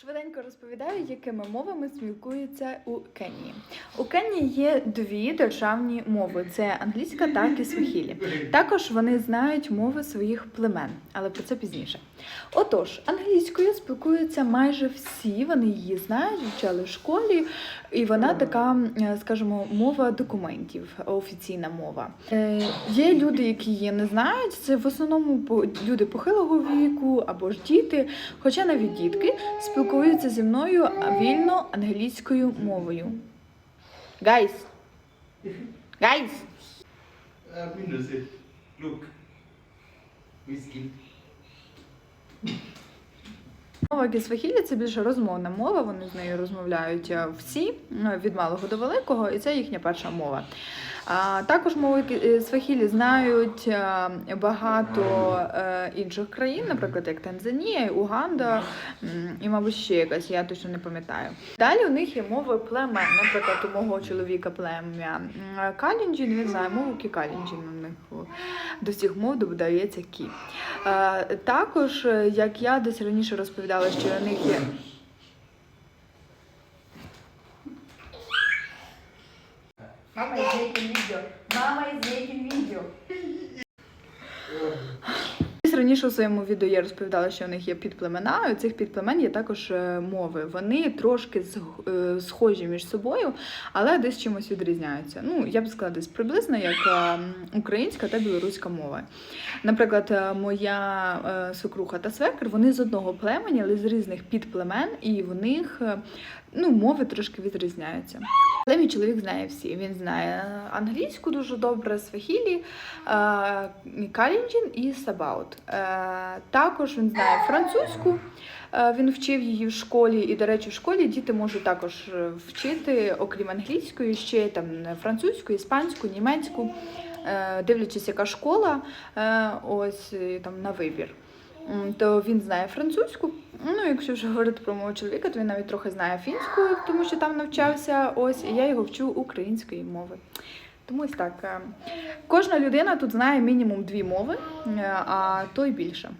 Швиденько розповідаю, якими мовами спілкуються у Кенії. У Кенії є дві державні мови: це англійська та кісвахілі. Також вони знають мови своїх племен, але про це пізніше. Отож, англійською спілкуються майже всі, вони її знають, вчали в школі, і вона така, скажімо, мова документів, офіційна мова. Е, Є люди, які її не знають. Це в основному люди похилого віку або ж діти. Хоча навіть дітки спілкуються зі мною вільно англійською мовою. Guys! Guys! Uh. Look. Whiskey. Мова кісвахілі це більше розмовна мова. Вони з нею розмовляють е, всі ну, від малого до великого, і це їхня перша мова. А також мови кі- е, свахілі знають е, багато інших країн, наприклад, як Танзанія, Уганда і, мабуть, ще якась, я точно не пам'ятаю. Далі у них є мови племен. Наприклад, у мого чоловіка плем'я Калінджін, він знає мову Кікалінджін. У них до всіх мов додається кі. Також, як я десь раніше розповідала, was doing it here. Mama is making video. Mama is making video. Раніше у своєму відео я розповідала, що у них є підплемена, і у цих підплемен є також е, мови. Вони трошки е, схожі між собою, але десь чимось відрізняються. Ну, я б сказала, десь приблизно як е, українська та білоруська мова. Наприклад, моя свекруха та свекр, вони з одного племені, але з різних підплемен, і в них ну, мови трошки відрізняються. Але мій чоловік знає всі. Він знає англійську дуже добре, свахілі, е, калінджін і сабаут. Е, Також він знає французьку. Е, Він вчив її в школі, і, до речі, в школі діти можуть також вчити, окрім англійської, ще там французьку, іспанську, німецьку, дивлячись, яка школа, ось там на вибір. То він знає французьку. Ну, якщо вже говорити про мого чоловіка, то він навіть трохи знає фінську, тому що там навчався. Ось, і я його вчу української мови. Тому ось так. е, Кожна людина тут знає мінімум дві мови, е, а то й більше.